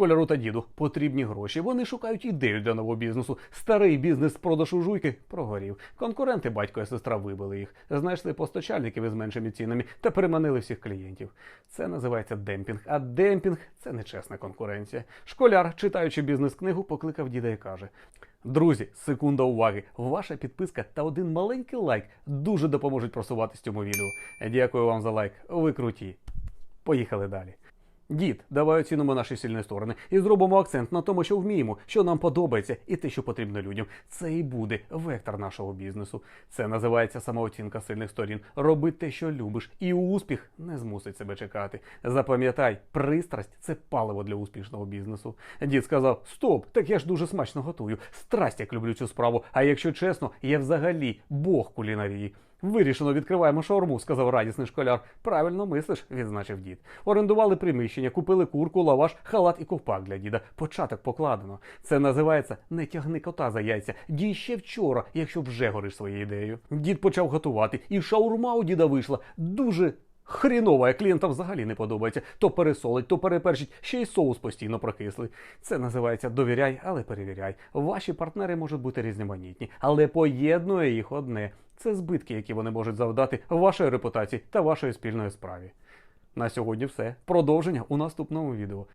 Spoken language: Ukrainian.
Школяру та діду потрібні гроші. Вони шукають ідею для нового бізнесу. Старий бізнес з продажу жуйки прогорів. Конкуренти, батько і сестра вибили їх. Знайшли постачальників із меншими цінами та переманили всіх клієнтів. Це називається демпінг. А демпінг це нечесна конкуренція. Школяр, читаючи бізнес-книгу, покликав діда і каже: Друзі, секунда уваги. Ваша підписка та один маленький лайк дуже допоможуть просуватись цьому відео. Дякую вам за лайк. Ви круті. Поїхали далі. Дід, давай оцінимо наші сильні сторони і зробимо акцент на тому, що вміємо, що нам подобається, і те, що потрібно людям. Це і буде вектор нашого бізнесу. Це називається самооцінка сильних сторін. Роби те, що любиш, і успіх не змусить себе чекати. Запам'ятай, пристрасть це паливо для успішного бізнесу. Дід сказав: Стоп, так я ж дуже смачно готую. Страсть, як люблю цю справу. А якщо чесно, я взагалі бог кулінарії. Вирішено, відкриваємо шаурму, сказав радісний школяр. Правильно мислиш, відзначив дід. Орендували приміщення, купили курку, лаваш, халат і ковпак для діда. Початок покладено. Це називається не тягни кота за яйця. Дій ще вчора, якщо вже гориш своєю ідеєю. Дід почав готувати, і шаурма у діда вийшла дуже. Хрінова, як клієнтам взагалі не подобається. То пересолить, то переперчить, ще й соус постійно прокислий. Це називається довіряй, але перевіряй. Ваші партнери можуть бути різноманітні, але поєднує їх одне. Це збитки, які вони можуть завдати вашої репутації та вашої спільної справі. На сьогодні все. Продовження у наступному відео.